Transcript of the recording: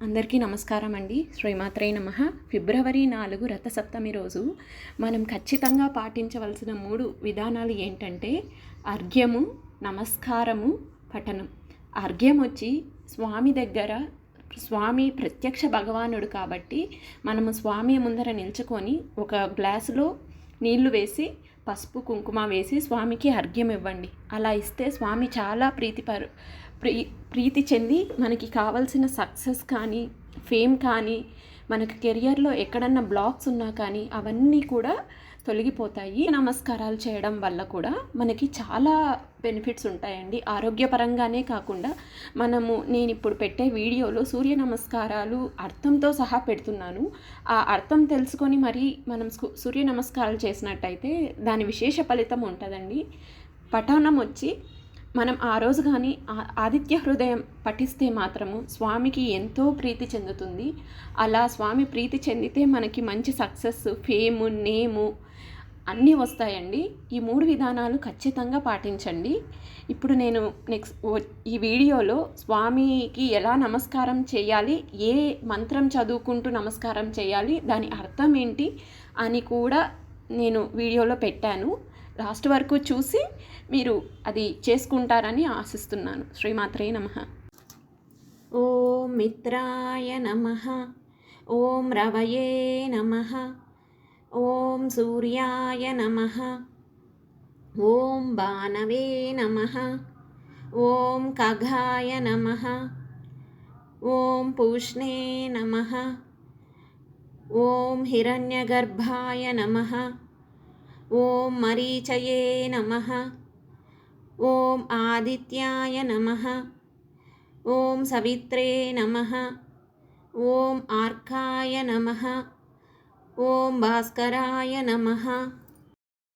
అందరికీ నమస్కారం అండి శ్రీమాత్రే నమ. ఫిబ్రవరి నాలుగు రథసప్తమి రోజు మనం ఖచ్చితంగా పాటించవలసిన మూడు విధానాలు ఏంటంటే అర్ఘ్యము నమస్కారము పఠనం. అర్ఘ్యం వచ్చి స్వామి దగ్గర స్వామి ప్రత్యక్ష భగవానుడు కాబట్టి మనము స్వామి ముందర నిల్చుకొని ఒక గ్లాసులో నీళ్ళు వేసి పసుపు కుంకుమ వేసి స్వామికి అర్ఘ్యం ఇవ్వండి. అలా ఇస్తే స్వామి చాలా ప్రీతిపరు ప్రీ ప్రీతి చెంది మనకి కావాల్సిన సక్సెస్ కానీ ఫేమ్ కానీ మనకు కెరియర్లో ఎక్కడన్నా బ్లాక్స్ ఉన్నా కానీ అవన్నీ కూడా తొలగిపోతాయి. నమస్కారాలు చేయడం వల్ల కూడా మనకి చాలా బెనిఫిట్స్ ఉంటాయండి. ఆరోగ్యపరంగానే కాకుండా మనము నేను ఇప్పుడు పెట్టే వీడియోలో సూర్య నమస్కారాలు అర్థంతో సహా పెడుతున్నాను. ఆ అర్థం తెలుసుకొని మరి మనం సూర్య నమస్కారాలు చేసినట్టయితే దాని విశేష ఫలితం ఉంటుందండి. పఠనం వచ్చి మనం ఆ రోజు కానీ ఆదిత్య హృదయం పఠిస్తే మాత్రము స్వామికి ఎంతో ప్రీతి చెందుతుంది. అలా స్వామి ప్రీతి చెందితే మనకి మంచి సక్సెస్ ఫేము నేము అన్నీ వస్తాయండి. ఈ మూడు విధానాలు ఖచ్చితంగా పాటించండి. ఇప్పుడు నేను నెక్స్ట్ ఈ వీడియోలో స్వామికి ఎలా నమస్కారం చేయాలి ఏ మంత్రం చదువుకుంటూ నమస్కారం చేయాలి దాని అర్థం ఏంటి అని కూడా నేను వీడియోలో పెట్టాను. లాస్ట్ వరకు చూసి మీరు అది చేసుకుంటారని ఆశిస్తున్నాను. శ్రీమాత్రే నమ. ఓం మిత్రాయ నమ. ఓం రవయే నమ. ఓం సూర్యాయ నమ. ఓం బాణవే నమ. ఓం ఖగాయ నమ. ఓం పూష్ణే నమ. ఓం హిరణ్యగర్భాయ నమ. ఓం మరీచయే నమ. ఓం ఆదిత్యాయ నమ. ఓం సవిత్రే నమ. ఓం ఆర్కాయ నమ. ఓం భాస్కరాయ నమ.